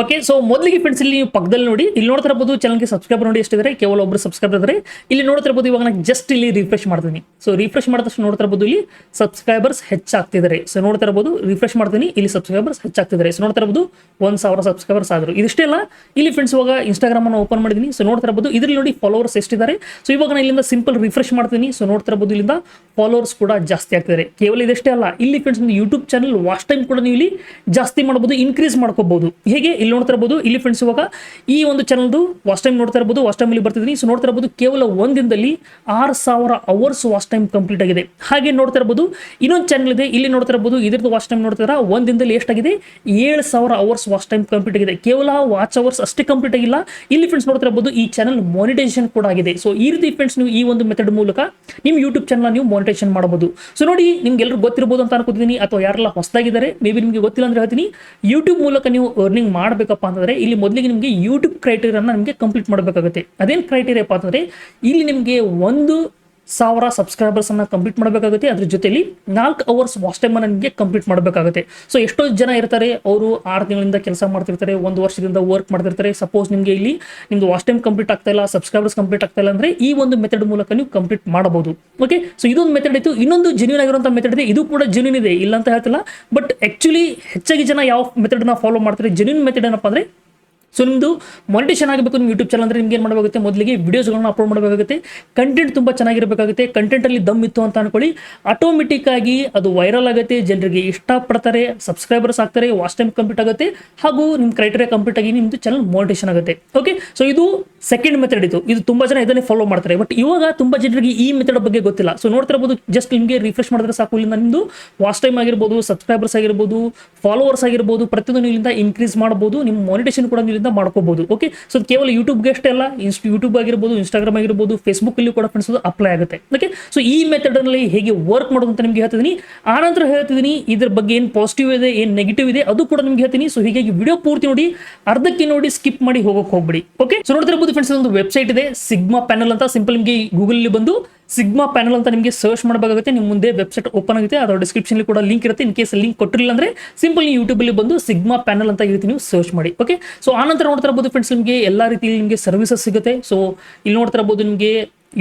Okay so ಮೊದಲಿಗೆ friends ಇಲ್ಲಿ ನೀವು ಪಕ್ಕದಲ್ಲಿ ನೋಡಿ, ಇಲ್ಲಿ ನೋಡ್ತಾ ಇರಬಹುದು ಚಾನಲ್ಗೆ ಸಬ್ಸ್ಕ್ರೈಬರ್ ನೋಡಿ ಎಷ್ಟಿದ್ದಾರೆ, ಕೇವಲ ಒಬ್ಬರು ಸಬ್ಸ್ಕ್ರೈಬರ್ ಇದ್ದಾರೆ. ಇಲ್ಲಿ ನೋಡ್ತಾ ಇರಬಹುದು ಇವಾಗ ನಾನು ಜಸ್ಟ್ ಇಲ್ಲಿ ರಿಫ್ರೆಶ್ ಮಾಡ್ತೀನಿ. ಸೊ ರಿಫ್ರೆಶ್ ಮಾಡಿದ ತಕ್ಷಣ ನೋಡ್ತಾ ಇಲ್ಲಿ ಸಬ್ಸ್ಕ್ರೈಬರ್ಸ್ ಹೆಚ್ಚಾಗ್ತಿದ್ದಾರೆ. ಸೊ ನೋಡ್ತಾ ಇರಬಹುದು ರಿಫ್ರೆಶ್ ಮಾಡ್ತೀನಿ, ಇಲ್ಲಿ ಸಬ್ಸ್ಕ್ರೈಬರ್ಸ್ ಹೆಚ್ಚಾಗ್ತಿದ್ದಾರೆ. ಸೊ ನೋಡ್ತಾ ಇರಬಹುದು ಒಂದು ಸಾವಿರ ಸಬ್ಸ್ಕ್ರೈಬರ್ಸ್ ಆದರು. ಇದಿಷ್ಟೇ ಅಲ್ಲ, ಇಲ್ಲಿ ಫ್ರೆಂಡ್ಸ್ ಇವಾಗ ಇನ್ಸ್ಟಾಗ್ರಾಮ್ ಅನ್ನು ಓಪನ್ ಮಾಡಿದೀನಿ. ಸೊ ನೋಡ್ತಾ ಇರಬಹುದು ಇದ್ರಲ್ಲಿ ನೋಡಿ ಫಾಲೋವರ್ಸ್ ಎಷ್ಟಿದ್ದಾರೆ. ಸೊ ಇವಾಗ ನಾನು ಇಲ್ಲಿಂದ ಸಿಂಪಲ್ ರಿಫ್ರೆಶ್ ಮಾಡ್ತೀನಿ. ಸೊ ನೋಡ್ತಾ ಇರಬಹುದು ಇಲ್ಲಿಂದ ಫಾಲೋವರ್ಸ್ ಕೂಡ ಜಾಸ್ತಿ ಆಗ್ತಿದ್ದಾರೆ. ಕೇವಲ ಇದಷ್ಟೇ ಅಲ್ಲ, ಇಲ್ಲಿ friends YouTube channel watch time ಕೂಡ ನೀವು ಇಲ್ಲಿ ಜಾಸ್ತಿ ಮಾಡಬಹುದು ಇನ್ಕ್ರೀಸ್ ಮಾಡ್ಕೋಬಹುದು ಹೇಗೆ? ಇಲ್ಲಿ ನೋಡ್ತಾ ಇಲ್ಲಿ ಫ್ರೆಂಡ್ಸ್ ಇವಾಗ ಈ ಒಂದು ಚಾನಲ್ದು ವಾಚ್ ಟೈಮ್ ನೋಡ್ತಾ ಇರಬಹುದು ವಾಚ್ ಟೈಮ್ ಇಲ್ಲಿ ಬರ್ತಿದ್ದೀನಿ. ಸೊ ನೋಡ್ತಾ ಇರಬಹುದು ಕೇವಲ ಒಂದಿನದಲ್ಲಿ ಆರು ಸಾವಿರ ಅವರ್ಸ್ ವಾಚ್ ಟೈಮ್ ಕಂಪ್ಲೀಟ್ ಆಗಿದೆ. ಹಾಗೆ ನೋಡ್ತಾ ಇರಬಹುದು ಇನ್ನೊಂದು ಚಾನಲ್ ಇದೆ. ಇಲ್ಲಿ ನೋಡ್ತಾ ಇರಬಹುದು ಇದ್ರದ್ದು ವಾಚ್ ಟೈಮ್ ನೋಡ್ತಾ ಇದ್ದೀರಾ? ದಿನದಲ್ಲಿ ಎಷ್ಟಾಗಿದೆ? ಏಳು ಸಾವಿರ ಅವರ್ಸ್ ವಾಚ್ ಟೈಮ್ ಕಂಪ್ಲೀಟ್ ಆಗಿದೆ. ಕೇವಲ ವಾಚ್ ಅವರ್ಸ್ ಅಷ್ಟೇ ಕಂಪ್ಲೀಟ್ ಆಗಿಲ್ಲ. ಇಲ್ಲಿ ಫ್ರೆಂಡ್ಸ್ ನೋಡ್ತಾ ಇರಬಹುದು ಈ ಚಾನಲ್ ಮಾನಿಟೈಸೇಷನ್ ಕೂಡ ಆಗಿದೆ. ಸೊ ಈ ರೀತಿ ಫ್ರೆಂಡ್ಸ್ ನೀವು ಈ ಒಂದು ಮೆಥಡ್ ಮೂಲಕ ನಿಮ್ಮ ಯೂಟ್ಯೂಬ್ ಚಾನಲ್ ನೀವು ಮಾನಿಟೈಸೇಷನ್ ಮಾಡಬಹುದು. ಸೊ ನೋಡಿ ನಿಮ್ಗೆ ಎಲ್ಲರೂ ಗೊತ್ತಿರಬಹುದು ಅಂತ ಅನ್ಕೋತೀನಿ ಅಥವಾ ಯಾರೆಲ್ಲ ಹೊಸದಾಗಿದ್ದಾರೆ ಮೇ ಬಿ ನಿಮಗೆ ಗೊತ್ತಿಲ್ಲ ಅಂದ್ರೆ ಹೇಳ್ತೀನಿ. ಯೂಟ್ಯೂಬ್ ಮೂಲಕ ನೀವು ಅರ್ನಿಂಗ್ ಮಾಡಬೇಕಪ್ಪ ಅಂತಂದ್ರೆ ಇಲ್ಲಿ ಮೊದಲಿಗೆ ನಿಮಗೆ ಯೂಟ್ಯೂಬ್ ಕ್ರೈಟೀರಿಯನ್ನ ನಿಮಗೆ ಕಂಪ್ಲೀಟ್ ಮಾಡಬೇಕಾಗುತ್ತೆ. ಅದೇನು ಕ್ರೈಟೀರಿಯಪ್ಪ ಅಂತಂದ್ರೆ ಇಲ್ಲಿ ನಿಮಗೆ ಒಂದು ಸಾವಿರ ಸಬ್ಸ್ಕ್ರೈಬರ್ಸ್ ಅನ್ನ ಕಂಪ್ಲೀಟ್ ಮಾಡಬೇಕಾಗುತ್ತೆ. ಅದ್ರ ಜೊತೆಲಿ ನಾಲ್ಕು ಅವರ್ಸ್ ವಾಚ್ ಟೈಮ್ ಅನ್ನ ನಿಮಗೆ ಕಂಪ್ಲೀಟ್ ಮಾಡಬೇಕಾಗುತ್ತೆ. ಸೊ ಎಷ್ಟೋ ಜನ ಇರ್ತಾರೆ, ಅವರು ಆರು ತಿಂಗಳಿಂದ ಕೆಲಸ ಮಾಡ್ತಿರ್ತಾರೆ, ಒಂದು ವರ್ಷದಿಂದ ವರ್ಕ್ ಮಾಡ್ತಿರ್ತಾರೆ. ಸಪೋಸ್ ನಿಮಗೆ ಇಲ್ಲಿ ನಿಮ್ದು ವಾಚ್ ಟೈಮ್ ಕಂಪ್ಲೀಟ್ ಆಗ್ತಾ ಇಲ್ಲ ಸಬ್ಸ್ಕ್ರೈಬರ್ಸ್ ಕಂಪ್ಲೀಟ್ ಆಗ್ತಾ ಇಲ್ಲ ಅಂದ್ರೆ ಈ ಒಂದು ಮೆಥಡ್ ಮೂಲಕ ನೀವು ಕಂಪ್ಲೀಟ್ ಮಾಡಬಹುದು. ಓಕೆ ಸೊ ಇದೊಂದು ಮೆಥಡ್ ಇತ್ತು. ಇನ್ನೊಂದು ಜೆನ್ಯೂನ್ ಆಗಿರುವಂಥ ಮೆಥಡ್ ಇದೆ. ಇದು ಕೂಡ ಜೆನ್ಯೂನ್ ಇದೆ. ಇಲ್ಲ ಅಂತ ಹೇಳ್ತಿಲ್ಲ. ಬಟ್ ಆ್ಯಕ್ಚುಲಿ ಹೆಚ್ಚಾಗಿ ಜನ ಯಾವ ಮೆಥಡ್ನ ಫಾಲೋ ಮಾಡ್ತಾರೆ? ಜೆನ್ಯೂನ್ ಮೆಥಡ್ ಏನಪ್ಪ ಅಂದ್ರೆ ಸೊ ನಿಮ್ಮದು ಮೊನಿಟೇಷನ್ ಆಗಬೇಕು ನಿಮ್ಮ ಯೂಟ್ಯೂಬ್ ಚಾನಲ್ ಅಂದರೆ ನಿಮ್ಗೆ ಏನು ಮಾಡಬೇಕಾಗುತ್ತೆ? ಮೊದಲಿಗೆ ವಿಡಿಯೋಸ್ಗಳನ್ನ ಅಪ್ಲೋಡ್ ಮಾಡಬೇಕಾಗುತ್ತೆ. ಕಂಟೆಂಟ್ ತುಂಬ ಚೆನ್ನಾಗಿರಬೇಕಾಗುತ್ತೆ. ಕಂಟೆಂಟಲ್ಲಿ ದಮ್ ಇತ್ತು ಅಂತ ಅನ್ಕೊಳ್ಳಿ. ಆಟೋಮೆಟಿಕ್ ಆಗಿ ಅದು ವೈರಲ್ ಆಗುತ್ತೆ. ಜನರಿಗೆ ಇಷ್ಟಪಡ್ತಾರೆ. ಸಬ್ಸ್ಕ್ರೈಬರ್ಸ್ ಆಗ್ತಾರೆ. ವಾಚ್ ಟೈಮ್ ಕಂಪ್ಲೀಟ್ ಆಗುತ್ತೆ. ಹಾಗೂ ನಿಮ್ಮ ಕ್ರೈಟೇರಿಯಾ ಕಂಪ್ಲೀಟ್ ಆಗಿ ನಿಮ್ಮದು ಚಾನಲ್ ಮಾನಿಟೇಷನ್ ಆಗುತ್ತೆ. ಓಕೆ ಸೊ ಇದು ಸೆಕೆಂಡ್ ಮೆಥಡ್ ಇದು. ಇದು ತುಂಬ ಜನ ಇದನ್ನೇ ಫಾಲೋ ಮಾಡ್ತಾರೆ. ಬಟ್ ಇವಾಗ ತುಂಬ ಜನರಿಗೆ ಈ ಮೆಥಡ್ ಬಗ್ಗೆ ಗೊತ್ತಿಲ್ಲ. ಸೊ ನೋಡ್ತಾ ಇರ್ಬೋದು ಜಸ್ಟ್ ನಿಮಗೆ ರಿಫ್ರೆಶ್ ಮಾಡಿದ್ರೆ ಸಾಕು. ಇಲ್ಲಿಂದ ನಿಮ್ಮದು ವಾಚ್ ಟೈಮ್ ಆಗಿರ್ಬೋದು ಸಬ್ಸ್ಕ್ರೈಬರ್ಸ್ ಆಗಿರ್ಬೋದು ಫಾಲೋವರ್ಸ್ ಆಗಿರ್ಬೋದು, ಪ್ರತಿಯೊಂದು ಇಲ್ಲಿಂದ ಇನ್ಕ್ರೀಸ್ ಮಾಡ್ಬೋದು. ನಿಮ್ಮ ಮಾನಿಟೇಷನ್ ಕೂಡ ನೀವು ಇಲ್ಲಿಂದ ಮಾಡ್ಕೋಬಹುದು. ಓಕೆ ಸೊ ಕೇವಲ ಯೂಟ್ಯೂಬ್ಗೆ ಅಷ್ಟೇ ಅಲ್ಲ, ಇನ್ಸ್ ಯೂಟ್ಯೂಬ್ ಆಗಿರ್ಬೋದು ಇನ್ಸ್ಟಾಗ್ರಾಮ್ ಆಗಿರ್ಬೋದು ಫೇಸ್ಬುಕ್ ಅಲ್ಲಿ ಕೂಡ ಫ್ರೆಂಡ್ಸ್ ಅಪ್ಲೈ ಆಗುತ್ತೆ. ಓಕೆ ಸೊ ಈ ಮೆಥಡ್ ಅಲ್ಲಿ ಹೇಗೆ ವರ್ಕ್ ಮಾಡೋದು ಅಂತ ನಿಮ್ಗೆ ಹೇಳ್ತಿದ್ದೀನಿ ಆನಂತರ ಹೇಳ್ತಿದ್ದೀನಿ ಇದ್ರ ಬಗ್ಗೆ ಏನು ಪಾಸಿಟಿವ್ ಇದೆ, ಏನು ನೆಗೆಟಿವ್ ಇದೆ, ಅದು ಕೂಡ ನಿಮ್ಗೆ ಹೇಳ್ತೀನಿ ಸೊ ಹೀಗಾಗಿ ವಿಡಿಯೋ ಪೂರ್ತಿ ನೋಡಿ, ಅರ್ಧಕ್ಕೆ ನೋಡಿ ಸ್ಕಿಪ್ ಮಾಡಿ ಹೋಗಕ್ಕೆ ಹೋಗ್ಬಿಡಿ. ಓಕೆ ಸೊ ನೋಡ್ತಿರ್ಬೋದು ಫ್ರೆಂಡ್ಸ್ ಒಂದು ವೆಬ್ಸೈಟ್ ಇದೆ ಸಿಗ್ಮಾ ಪ್ಯಾನಲ್ ಅಂತ. ಸಿಂಪಲ್ ನಿಮಗೆ ಗೂಗಲ್ ಬಂದು ಸಿಗ್ಮಾ ಪ್ಯಾನಲ್ ಅಂತ ನಿಮಗೆ ಸರ್ಚ್ ಮಾಡಬೇಕಾಗುತ್ತೆ. ನಿಮ್ಮ ಮುಂದೆ ವೆಬ್ಸೈಟ್ ಓಪನ್ ಆಗುತ್ತೆ. ಅದರ ಡಿಸ್ಕ್ರಿಪ್ಷನ್ ಕೂಡ ಲಿಂಕ್ ಇರುತ್ತೆ. ಇನ್ ಕೇಸ್ ಲಿಂಕ್ ಕೊಟ್ಟಿಲ್ಲ ಅಂದ್ರೆ ಸಿಂಪಲ್ ನೀವು ಯೂಟ್ಯೂಬ್ ಅಲ್ಲಿ ಬಂದು ಸಿಗ್ಮಾ ಪ್ಯಾನಲ್ ಅಂತ ಇರುತ್ತೆ ನೀವು ಸರ್ಚ್ ಮಾಡಿ. ಓಕೆ ಸೊ ಆನಂತರ ನೋಡ್ತಾ ಇರಬಹುದು ಫ್ರೆಂಡ್ಸ್ ನಿಮಗೆ ಎಲ್ಲಾ ರೀತಿಯಲ್ಲಿ ನಿಮಗೆ ಸರ್ವಿಸಸ್ ಸಿಗುತ್ತೆ. ಸೊ ಇಲ್ಲಿ ನೋಡ್ತಾ ಇರಬಹುದು ನಿಮಗೆ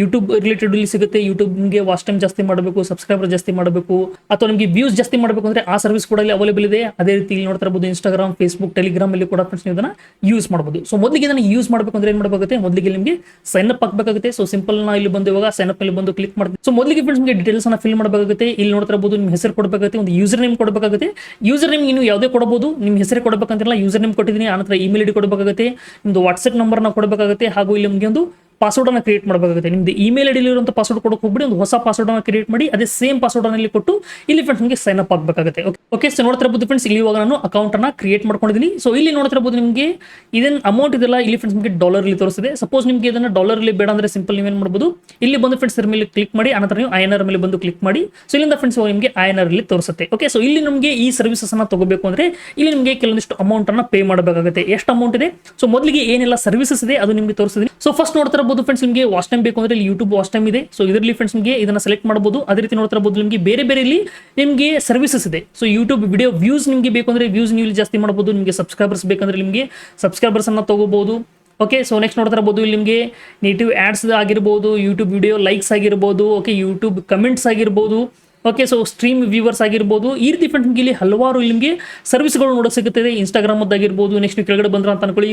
ಯೂಟ್ಯೂಬ್ ರಿಲೇಟೆಡ್ ಇಲ್ಲಿ ಸಿಗುತ್ತೆ. ಯೂಟ್ಯೂಬ್ಗೆ ವಾಚ್ ಟೈಮ್ ಜಾಸ್ತಿ ಮಾಡಬೇಕು ಸಬ್ಸ್ಕ್ರೈಬರ್ ಜಾಸ್ತಿ ಮಾಡಬೇಕು, ಅಥವಾ ನಿಮಗೆ ವ್ಯೂಸ್ ಜಾಸ್ತಿ ಮಾಡಬೇಕು ಅಂದರೆ ಆ ಸರ್ವಿಸ್ ಕೂಡ ಇಲ್ಲಿ ಅವೈಲೇಬಲ್ ಇದೆ. ಅದೇ ರೀತಿ ಇಲ್ಲಿ ನೋಡ್ತಾ ಇರಬಹುದು ಇನ್ಸ್ಟಾಗ್ರಾಮ್ ಫೇಸ್ಬುಕ್ ಟೆಲಿಗ್ರಾಮ್ ಅಲ್ಲಿ ಕೂಡ ಫ್ರೆಂಡ್ಸ್ ನೀವು ಇದನ್ನ ಯೂಸ್ ಮಾಡಬಹುದು ಸೊ ಮೊದಲಿಗೆ ಇದನ್ನು ಯೂಸ್ ಮಾಡಬೇಕು ಅಂದ್ರೆ ಏನ್ ಮಾಡಬೇಕಾಗುತ್ತೆ? ಮೊದಲಿಗೆ ನಿಮಗೆ ಸೈನ್ ಅಪ್ ಆಗಬೇಕಾಗುತ್ತೆ. ಸೊ ಸಿಂಪಲ್ ನಾ ಇಲ್ಲಿ ಬಂದು ಇವಾಗ ಸೈನ್ ಅಪ್ ಅಲ್ಲಿ ಬಂದು ಕ್ಲಿಕ್ ಮಾಡ್ತೀನಿ. ಸೊ ಮೊದಲಿಗೆ ಫ್ರೆಂಡ್ಸ್ ನಿಮಗೆ ಡೀಟೇಲ್ಸ್ ಅನ್ನ ಫಿಲ್ ಮಾಡಬೇಕಾಗುತ್ತೆ. ಇಲ್ಲಿ ನೋಡ್ತಾ ಇರಬಹುದು ನಿಮ್ಮ ಹೆಸರು ಕೊಡಬೇಕಾಗುತ್ತೆ, ಒಂದು ಯೂಸರ್ ನೇಮ್ ಕೊಡಬೇಕಾಗುತ್ತೆ. ಯೂಸರ್ ನೇಮ್ ನೀವು ಯಾವುದೇ ಕೊಡಬಹುದು ನಿಮ್ಮ ಹೆಸರು ಕೊಡಬೇಕಂತಿಲ್ಲ ಯೂಸರ್ ನೇಮ್ ಕೊಟ್ಟಿದ್ದೀನಿ ಆನಂತರ ಇಮೇಲ್ ಐಡಿ ಕೊಡಬೇಕಾಗುತ್ತೆ, ನಿಮ್ದು ವಾಟ್ಸ್ಆಪ್ ನಂಬರ್ನ ಕೊಡಬೇಕಾಗುತ್ತೆ, ಹಾಗೂ ಇಲ್ಲಿ ನಿಮಗೆ ಒಂದು ಪಾಸ್ವರ್ಡ್ ಅನ್ನು ಕ್ರಿಯೇಟ್ ಮಾಡಬೇಕಾಗುತ್ತೆ. ನಿಮ್ದು ಇಮೇಲ್ ಐಡಿ ಇರುವಂತ ಪಾಸ್ವರ್ಡ್ ಕೊಡಕ್ಕೆ ಹೋಗ್ಬಿಡಿ, ಒಂದು ಹೊಸ ಪಾಸ್ವರ್ಡ್ ಅನ್ನ ಕ್ರಿಯೇಟ್ ಮಾಡಿ, ಅದೇ ಸೇಮ್ ಪಾಸ್ವರ್ಡ್ ಅಲ್ಲಿ ಇಲ್ಲಿ ಕೊಟ್ಟು ಇಲ್ಲಿ ಫ್ರೆಂಡ್ಸ್ ನಿಮಗೆ ಸೈನ್ ಅಪ್ ಆಗಬೇಕಾಗುತ್ತೆ. ಓಕೆ ಸೊ ನೋಡ್ತಾ ಇರಬಹುದು ಫ್ರೆಂಡ್ಸ್ ಇಲ್ಲಿ ಇವಾಗ ನಾನು ಅಕೌಂಟ್ ಅನ್ನು ಕ್ರಿಯೇಟ್ ಮಾಡ್ಕೊಂಡಿದ್ದೀನಿ. ಸೊ ಇಲ್ಲಿ ನೋಡ್ತಾ ಇರಬಹುದು ನಿಮಗೆ ಇದೇನು ಅಮೌಂಟ್ ಇದೆಲ್ಲ ಇಲ್ಲಿ ಫ್ರೆಂಡ್ಸ್ ನಿಮಗೆ ಡಾಲರ್ ಇಲ್ಲಿ ತೋರಿಸಿದೆ ಸಪೋಸ್ ನಿಮಗೆ ಇದನ್ನ ಡಾಲರ್ ಅಲ್ಲಿ ಬೇಡ ಅಂದ್ರೆ ಸಿಂಪಲ್ ನೀವೇನು ಮಾಡಬಹುದು ಇಲ್ಲಿ ಬಂದು ಫ್ರೆಂಡ್ಸ್ ಇದ್ರ ಮೇಲೆ ಕ್ಲಿಕ್ ಮಾಡಿ, ಆನಂತರ ನೀವು ಐ ಮೇಲೆ ಬಂದು ಕ್ಲಿಕ್ ಮಾಡಿ ಸೊ ಇಲ್ಲಿಂದ ಫ್ರೆಂಡ್ಸ್ ನಿಮಗೆ ಐ ಎನ್ ಅಲ್ಲಿ ತೋರಿಸುತ್ತೆ. ಓಕೆ ಸೊ ಇಲ್ಲಿ ನಿಮಗೆ ಈ ಸರ್ವಿಸಸ್ ಅನ್ನ ತಗೋಬೇಕು ಅಂದ್ರೆ ಇಲ್ಲಿ ನಿಮಗೆ ಕೆಲವೊಂದಿಷ್ಟು ಅಮೌಂಟ್ ಅನ್ನ ಪೇ ಮಾಡಬೇಕಾಗುತ್ತೆ. ಎಷ್ಟು ಅಮೌಂಟ್ ಇದೆ? ಸೊ ಮೊದಲಿಗೆ ಏನೆಲ್ಲ ಸರ್ವಿಸಸ್ ಇದೆ ಅದು ನಿಮಗೆ ತೋರಿಸಿದ್ದೀನಿ ಸೊ ಫಸ್ಟ್ ನೋಡ್ತಾ ಇರಬಹುದು ಫ್ರೆಂಡ್ಸ್ ನಿಮಗೆ ವಾಚ್ ಟೈಮ್ ಬೇಕು ಅಂದ್ರೆ ಇಲ್ಲಿ ಯೂಟ್ಯೂಬ್ ವಾಚ್ ಟೈಮ್ ಇದೆ. ಸೊ ಇದರಲ್ಲಿ ಫ್ರೆಂಡ್ಸ್ ನಿಮಗೆ ಇದನ್ನ ಸೆಲೆಕ್ಟ್ ಮಾಡಬಹುದು. ಅದೇ ರೀತಿ ನೋಡ್ತಾ ಇರಬಹುದು ನಿಮಗೆ ಬೇರೆ ಬೇರೆ ಇಲ್ಲಿ ನಿಮಗೆ ಸರ್ವಿಸಸ್ ಇದೆ. ಸೊ ಯೂಟ್ಯೂಬ್ ವಿಡಿಯೋ ವ್ಯೂಸ್ ನಿಮಗೆ ಬೇಕು ಅಂದ್ರೆ ವ್ಯೂಸ್ ನೀವು ಜಾಸ್ತಿ ಮಾಡಬಹುದು. ನಿಮಗೆ ಸಬ್ಸ್ಕ್ರೈಬರ್ಸ್ ಬೇಕಂದ್ರೆ ನಿಮಗೆ ಸಬ್ಸ್ಕ್ರೈಬರ್ಸ್ ಅನ್ನ ತಗೋಬಹುದು. ಓಕೆ ಸೊ ನೆಕ್ಸ್ಟ್ ನೋಡ್ತಾ ಇಲ್ಲಿ ನಿಮಗೆ ನೇಟಿವ್ ಆಡ್ಸ್ ಆಗಿರ್ಬೋದು ಯೂಟ್ಯೂಬ್ ವಿಡಿಯೋ ಲೈಕ್ಸ್ ಆಗಿರ್ಬೋದು ಓಕೆ ಯೂಟ್ಯೂಬ್ ಕಮೆಂಟ್ಸ್ ಆಗಿರ್ಬೋದು. ಓಕೆ ಸೊ ಸ್ಟ್ರೀಮ್ ವ್ಯೂವರ್ಸ್ ಆಗಿರ್ಬೋದು, ಈ ರೀತಿ ಫ್ರೆಂಡ್ಸ್ ನಿಮಗೆ ಇಲ್ಲಿ ಹಲವಾರು ನಿಮಗೆ ಸರ್ವಿಸ್ಗಳು ನೋಡೋಕೆ ಸಿಗುತ್ತದೆ. ಇನ್ಸ್ಟಾಗ್ರಾಮದ್ದಾಗಿರ್ಬೋದು ನೆಕ್ಸ್ಟ್ ನೀವು ಕೆಳಗಡೆ ಬಂದ್ರೆ ಅಂತ ಅನ್ಕೊಳ್ಳಿ.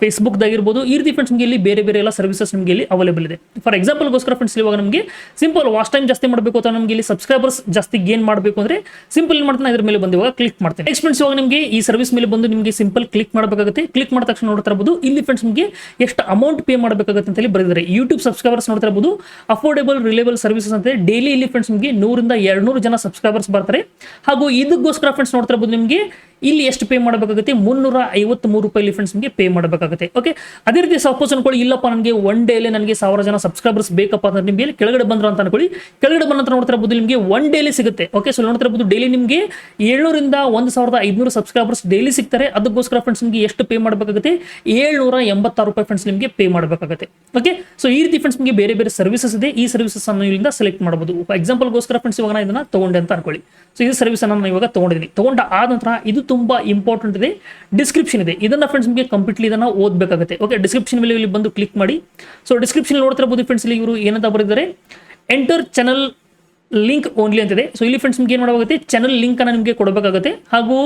ಫೇಸ್ಬುಕ್ದಾಗಿರ್ಬೋದು ಈ ರೀತಿ ಫ್ರೆಂಡ್ಸ್ ನಿಮಗೆ ಇಲ್ಲಿ ಬೇರೆ ಬೇರೆ ಎಲ್ಲ ಸರ್ವಿಸಸ್ ನಿಮಗೆ ಇಲ್ಲಿ ಅವೈಲೇಬಲ್ ಇದೆ. ಫಾರ್ ಎಕ್ಸಾಂಪಲ್ಗೋಸ್ಕರ ಫ್ರೆಂಡ್ಸ್ ಇವಾಗ ನಮಗೆ ಸಿಂಪಲ್ ವಾಚ್ ಟೈಮ್ ಜಾಸ್ತಿ ಮಾಡಬೇಕು ಅಥವಾ ನಮಗೆ ಇಲ್ಲಿ ಸಬ್ಸ್ಕ್ರೈಬರ್ಸ್ ಜಾಸ್ತಿ ಗೇನ್ ಮಾಡಬೇಕು ಅಂದ್ರೆ ಸಿಂಪಲ್ ಏನು ಮಾಡ್ತಾನೆ ಇದ್ರ ಮೇಲೆ ಬಂದು ಇವಾಗ ಕ್ಲಿಕ್ ಮಾಡ್ತೇನೆ. ನೆಕ್ಸ್ಟ್ ಫ್ರೆಂಡ್ಸ್ ಇವಾಗ ನಿಮಗೆ ಈ ಸರ್ವಿಸ್ ಮೇಲೆ ಬಂದು ನಿಮಗೆ ಸಿಂಪಲ್ ಕ್ಲಿಕ್ ಮಾಡಬೇಕಾಗುತ್ತೆ. ಕ್ಲಿಕ್ ಮಾಡಿದ ತಕ್ಷಣ ನೋಡ್ತಾ ಇರಬಹುದು ಇಲ್ಲಿ ಫ್ರೆಂಡ್ಸ್ ನಿಮಗೆ ಎಷ್ಟು ಅಮೌಂಟ್ ಪೇ ಮಾಡಬೇಕಾಗುತ್ತೆ ಅಂತ ಹೇಳಿ ಬರೆದಿದ್ದಾರೆ. ಯೂಟ್ಯೂಬ್ ಸಬ್ಸ್ಕ್ರೈಬರ್ಸ್ ನೋಡ್ತಾ ಇರಬಹುದು ಅಫೋರ್ಡೇಬಲ್ ರಿಲೇಬಲ್ ಸರ್ವಿಸಸ್ ಅಂತ ಡೈಲಿ ಇಲ್ಲಿ ಫ್ರೆಂಡ್ಸ್ ನಿಮಗೆ ನೂರಿಂದ ಎರಡ್ನೂರು ಜನ ಸಬ್ಸ್ಕ್ರೈಬರ್ಸ್ ಬರ್ತಾರೆ. ಹಾಗೂ ಇದಕ್ಕೋಸ್ಕರ ಫ್ರೆಂಡ್ಸ್ ನೋಡ್ತಾ ಇರಬಹುದು ನಿಮಗೆ, ಇಲ್ಲಿ ಎಷ್ಟು ಪೇ ಮಾಡಬೇಕಾಗುತ್ತೆ? ಮುನ್ನೂರ ಐವತ್ಮೂರು ರೂಪಾಯಿ ಫ್ರೆಂಡ್ಸ್ ನಿಮಗೆ ಪೇ ಮಾಡಬೇಕಾಗುತ್ತೆ. ಓಕೆ ಅದೇ ರೀತಿ ಸಪೋಸ್ ಅನ್ಕೊಳ್ಳಿ, ಇಲ್ಲಪ್ಪ ನನಗೆ ಒನ್ ಡೇಲಿ ನನಗೆ ಸಾವಿರ ಜನ ಸಬ್ಸ್ಕ್ರೈಬರ್ಸ್ ಬೇಕಪ್ಪ ಅಂದ್ರೆ ನಿಮಗೆ ಕೆಳಗಡೆ ಬಂದ್ರ ಅಂತ ಅನ್ಕೊಳ್ಳಿ. ಕೆಳಗಡೆ ಬಂದ ನೋಡ್ತಾ ಇರಬಹುದು ನಿಮಗೆ ಒನ್ ಡೇಲಿ ಸಿಗುತ್ತೆ. ಓಕೆ ಸೊ ನೋಡ್ತಾ ಇರ್ಬೋದು ಡೈಲಿ ನಿಮಗೆ ಏಳ್ನೂರಿಂದ ಒಂದು ಸಾವಿರದ ಐದುನೂರು ಸಬ್ಸ್ಕ್ರೈಬರ್ಸ್ ಡೈಲಿ ಸಿಗ್ತಾರೆ. ಅದಕ್ಕೋಸ್ಕರ ಫ್ರೆಂಡ್ಸ್ ನಿಮಗೆ ಎಷ್ಟು ಪೇ ಮಾಡಬೇಕಾಗುತ್ತೆ? ಏಳ್ನೂರ ಎಂಬತ್ತಾರು ರೂಪಾಯಿ ಫ್ರೆಂಡ್ಸ್ ನಿಮಗೆ ಪೇ ಮಾಡಬೇಕಾಗುತ್ತೆ. ಓಕೆ ಸೊ ಈ ರೀತಿ ಫ್ರೆಂಡ್ಸ್ ನಿಮಗೆ ಬೇರೆ ಬೇರೆ ಸರ್ವಿಸಸ್ ಇದೆ. ಈ ಸರ್ವಿಸಸ್ ಅನ್ನು ಇಲ್ಲಿಂದ ಸೆಲೆಕ್ಟ್ ಮಾಡಬಹುದು ಎಕ್ಸಾಂಪಲ್ಗೋಸ್ಕರ ಫ್ರೆಂಡ್ಸ್ ಇವಾಗ ನಾನು ಇದನ್ನ ತಗೊಂಡೆ ಅಂತ ಅನ್ಕೊಳ್ಳಿ. ಸೊ ಇದು ಸರ್ವಿಸ್ ನಾನು ಇವಾಗ ತಗೊಂಡಿದ್ದೀನಿ ತಗೊಂಡ ಆದ ನಂತರ ಇದು ತುಂಬಾ ಇಂಪಾರ್ಟೆಂಟ್ ಇದೆ. ಡಿಸ್ಕ್ರಿಪ್ಷನ್ ಇದೆ. ಇದನ್ನ ಫ್ರೆಂಡ್ಸ್ ನಿಮಗೆ ಕಂಪ್ಲೀಟ್ಲಿ ಇದನ್ನ ಓದಬೇಕಾಗುತ್ತೆ. ಓಕೆ ಡಿಸ್ಕ್ರಿಪ್ಷನ್ ಮೇಲೆ ಇಲ್ಲಿ ಬಂದು ಕ್ಲಿಕ್ ಮಾಡಿ. ಸೊ ಡಿಸ್ಕ್ರಿಪ್ಷನ್ ನೋಡ್ತಿರಬಹುದು ಫ್ರೆಂಡ್ಸ್ ಇಲ್ಲಿ ಇವರು ಏನಂತ ಬರೆದಿದ್ದಾರೆ? ಎಂಟರ್ ಚಾನಲ್ ಲಿಂಕ್ ಓನ್ಲಿ ಅಂತಿದೆ. ಸೊ ಇಲ್ಲಿ ಫ್ರೆಂಡ್ಸ್ ನಿಮ್ಗೆ ಏನು ಮಾಡಬೇಕಾಗುತ್ತೆ? ಚಾನಲ್ ಲಿಂಕ್ ಅನ್ನ ನಿಮಗೆ ಕೊಡಬೇಕಾಗುತ್ತೆ. ಹಾಗೂ